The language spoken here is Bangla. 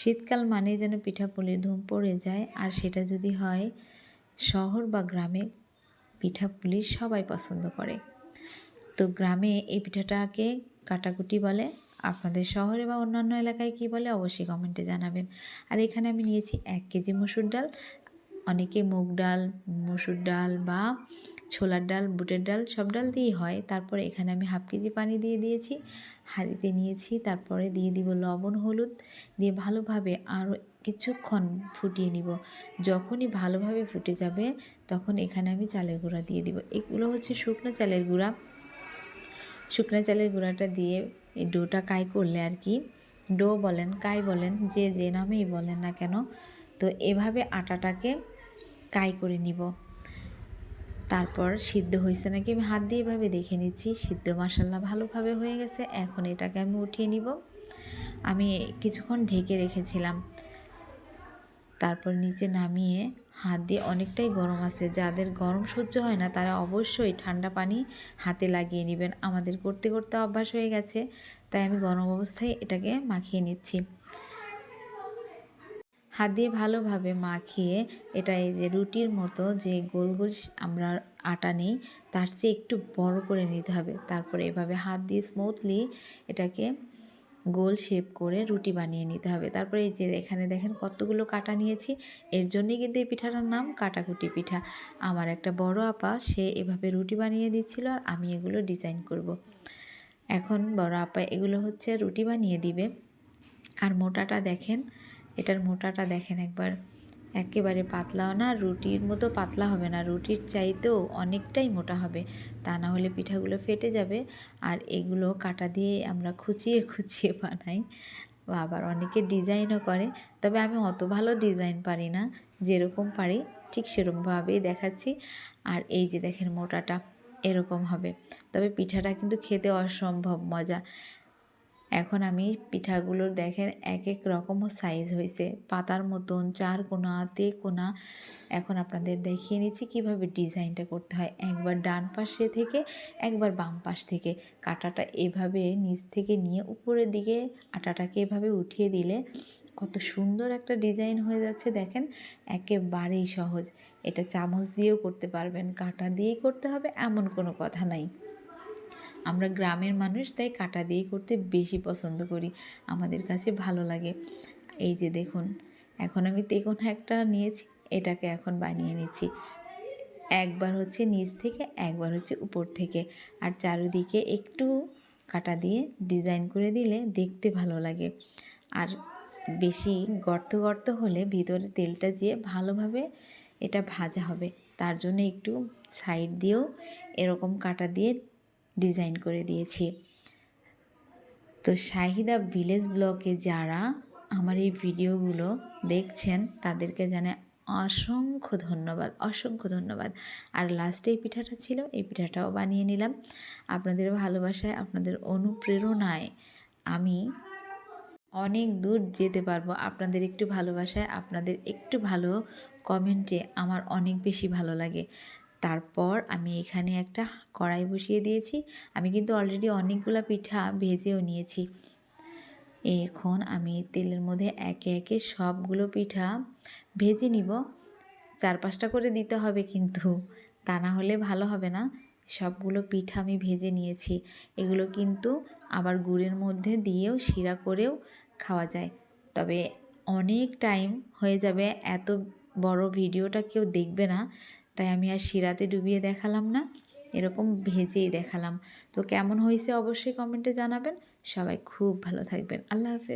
শীতকাল মানে যেন পিঠাপুলির ধুম পড়ে যায়, আর সেটা যদি হয় শহর বা গ্রামে, পিঠাপুলি সবাই পছন্দ করে। তো গ্রামে এই পিঠাটাকে কাটাকুটি বলে, আপনাদের শহরে বা অন্যান্য এলাকায় কী বলে অবশ্যই কমেন্টে জানাবেন। আর এখানে আমি নিয়েছি এক কেজি মসুর ডাল, অনেকে মুগ ডাল, মসুর ডাল বা ছোলার ডাল, বুটের ডাল, সব ডাল দিয়েই হয়। তারপরে এখানে আমি হাফ কেজি পানি দিয়ে দিয়েছি, হাঁড়িতে নিয়েছি, তারপরে দিয়ে দিব লবণ, হলুদ, দিয়ে ভালোভাবে আরও কিছুক্ষণ ফুটিয়ে নিব। যখনই ভালোভাবে ফুটে যাবে, তখন এখানে আমি চালের গুঁড়া দিয়ে দিব। এগুলো হচ্ছে শুকনো চালের গুঁড়া। শুকনো চালের গুঁড়াটা দিয়ে এই ডোটা কাই করলে আর কি, ডো বলেন, কাই বলেন, যে যে নামেই বলেন না কেন, তো এভাবে আটাটাকে কাই করে নিব। তারপর সিদ্ধ হয়েছে নাকি আমি হাত দিয়ে এভাবে দেখে নিচ্ছি। সিদ্ধ মশাল্লা ভালোভাবে হয়ে গেছে। এখন এটাকে আমি উঠিয়ে নিব। আমি কিছুক্ষণ ঢেকে রেখেছিলাম। তারপর নিচে নামিয়ে হাত দিয়ে অনেকটাই গরম আছে। যাদের গরম সহ্য হয় না, তারা অবশ্যই ঠান্ডা পানি হাতে লাগিয়ে নেবেন। আমাদের করতে করতে অভ্যাস হয়ে গেছে। তাই আমি গরম অবস্থায় এটাকে মাখিয়ে নিচ্ছি। হাত দিয়ে ভালোভাবে মাখিয়ে এটা এই যে রুটির মতো যে গোল গোল আমরা আটা নেই, তার চেয়ে একটু বড় করে নিতে হবে। তারপরে এভাবে হাত দিয়ে স্মুথলি এটাকে গোল শেপ করে রুটি বানিয়ে নিতে হবে। তারপরে এই যে এখানে দেখেন কতগুলো কাটা নিয়েছি, এর জন্যই কিন্তু এই পিঠাটার নাম কাটাকুটি পিঠা। আমার একটা বড় আপা, সে এভাবে রুটি বানিয়ে দিচ্ছিল আর আমি এগুলো ডিজাইন করব। এখন বড় আপা এগুলো হচ্ছে রুটি বানিয়ে দিবে। আর মোটাটা দেখেন এটার মোটাটা দেখেন একবার। একেবারে পাতলাও না, রুটির মতো পাতলা হবে না। রুটির চাইতেও অনেকটাই মোটা হবে। তা না হলে পিঠাগুলো ফেটে যাবে। আর এগুলো কাটা দিয়ে আমরা খুচিয়ে খুচিয়ে বানাই। আবার অনেকে ডিজাইনও করে। তবে আমি অত ভালো ডিজাইন পারি না। যেরকম পারি, ঠিক সেরকমভাবেই দেখাচ্ছি। আর এই যে দেখেন মোটাটা, এরকম হবে। তবে পিঠাটা কিন্তু খেতে অসম্ভব মজা। এখন আমি পিঠাগুলোর দেখেন এক এক রকম সাইজ হয়েছে। পাতার মতন, চার কোনা, তে কোনা। এখন আপনাদের দেখিয়ে নিচ্ছি কীভাবে ডিজাইনটা করতে হয়। একবার ডান পাশে থেকে, একবার বাম পাশ থেকে। কাটাটা এভাবে নিচ থেকে নিয়ে উপরের দিকে আটাটাকে এভাবে উঠিয়ে দিলে কত সুন্দর একটা ডিজাইন হয়ে যাচ্ছে দেখেন। একেবারেই সহজ। এটা চামচ দিয়েও করতে পারবেন, কাটা দিয়েই করতে হবে, এমন কোনো কথা নাই। আমরা গ্রামের মানুষ, তাই কাটা দিয়ে করতে বেশি পছন্দ করি। আমাদের কাছে ভালো লাগে। এই যে দেখুন, এখন আমি তেকোন একটা নিয়েছি, এটাকে এখন বানিয়ে নিচ্ছি। একবার হচ্ছে নিচ থেকে, একবার হচ্ছে উপর থেকে। আর চারিদিকে একটু কাটা দিয়ে ডিজাইন করে দিলে দেখতে ভালো লাগে। আর বেশি গর্ত গর্ত হলে ভিতরে তেলটা দিয়ে ভালোভাবে এটা ভাজা হবে। তার জন্য একটু সাইড দিয়েও এরকম কাটা দিয়ে ডিজাইন করে দিয়েছি। তো শাহিদা ভিলেজ ব্লকে যারা আমার এই ভিডিওগুলো দেখছেন, তাদেরকে জানে অসংখ্য ধন্যবাদ অসংখ্য ধন্যবাদ। আর লাস্টে এই পিঠাটা ছিল, এই পিঠাটাও বানিয়ে নিলাম। আপনাদের ভালোবাসায়, আপনাদের অনুপ্রেরণায় আমি অনেক দূর যেতে পারব। আপনাদের একটু ভালোবাসায়, আপনাদের একটু ভালো কমেন্টে আমার অনেক বেশি ভালো লাগে। তারপর আমি এখানে একটা কড়াই বসিয়ে দিয়েছি। আমি কিন্তু অলরেডি অনেকগুলো পিঠা ভেজেও নিয়েছি। এখন আমি তেলের মধ্যে একে একে সবগুলো পিঠা ভেজে নিব। চার পাঁচটা করে দিতে হবে কিন্তু, তা না হলে ভালো হবে না। সবগুলো পিঠা আমি ভেজে নিয়েছি। এগুলো কিন্তু আবার গুড়ের মধ্যে দিয়েও শিরা করেও খাওয়া যায়। তবে অনেক টাইম হয়ে যাবে, এত বড় ভিডিওটা কেউ দেখবে না। তাই আমি আর শিরাতে ডুবিয়ে দেখালাম না, এরকম ভেজেই দেখালাম। তো কেমন হয়েছে অবশ্যই কমেন্টে জানাবেন। সবাই খুব ভালো থাকবেন। আল্লাহ হাফেজ।